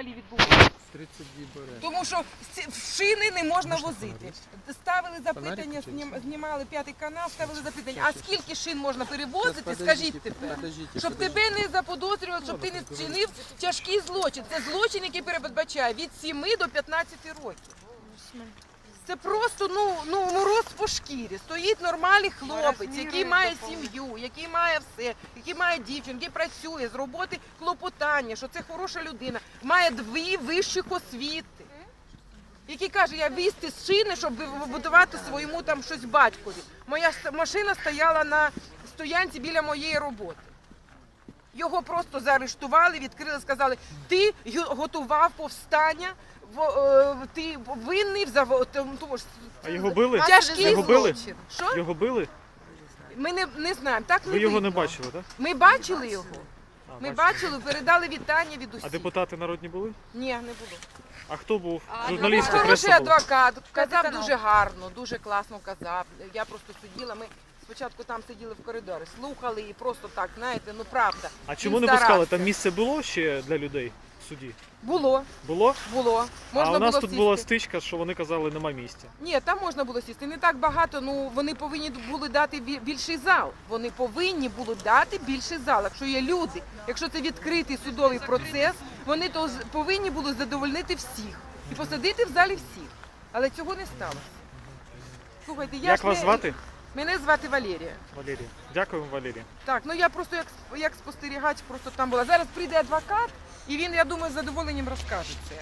взагалі відбувається? 32 бере. Тому що ці- шини не можна Можна возити. фонарик? Ставили Фонарик запитання, включити? знім- знімали п'ятий канал, ставили запитання. А скільки шин можна перевозити? Скажіть тепер. Щоб тебе не заподозрювали, щоб ти не вчинив тяжкий злочин. Це злочин, який передбачає від 7 до 15 років. Це просто ну, ну мороз по шкірі. Стоїть нормальний хлопець, який має сім'ю, який має все, який має дівчину, який працює з роботи клопотання, що це хороша людина, має дві вищих освіти. Який каже, я візти з шини, щоб будувати своєму там щось батькові. Моя машина стояла на стоянці біля моєї роботи. Його просто заарештували, відкрили, сказали, ти готував повстання, е, ти винний в тому- ж А його били? тяжкий Його били? злочин. Що? Його били? Ми не, не знаємо. Так не Ви його не видно. бачили, так? Ми бачили його. А, Ми бачили. бачили, передали вітання від усіх. А депутати народні були? Ні, не було. А хто був? Журналісти, адвокат? Хороший була? адвокат, казав дуже гарно, дуже класно казав. Я просто сиділа. Ми спочатку там сиділи в коридорі, слухали і просто так, знаєте, ну правда. А чому Він не пускали? старався. Там місце було ще для людей в суді? Було, Було? було. Можна а у нас було тут сісти. була стичка, що вони казали, нема місця. Ні, там можна було сісти. Не так багато. Ну вони повинні були дати бі- більший зал. Вони повинні були дати більший зал. Якщо є люди, якщо це відкритий судовий процес, вони то з- повинні були задовольнити всіх і посадити в залі всіх. Але цього не сталося. Слухайте, я Як ж вас не- звати? Мене звати Валерія. Валерія. Дякую, Валерія. Так, ну я просто як як спостерігач, просто там була. Зараз прийде адвокат, і він, я думаю, з задоволенням розкаже це.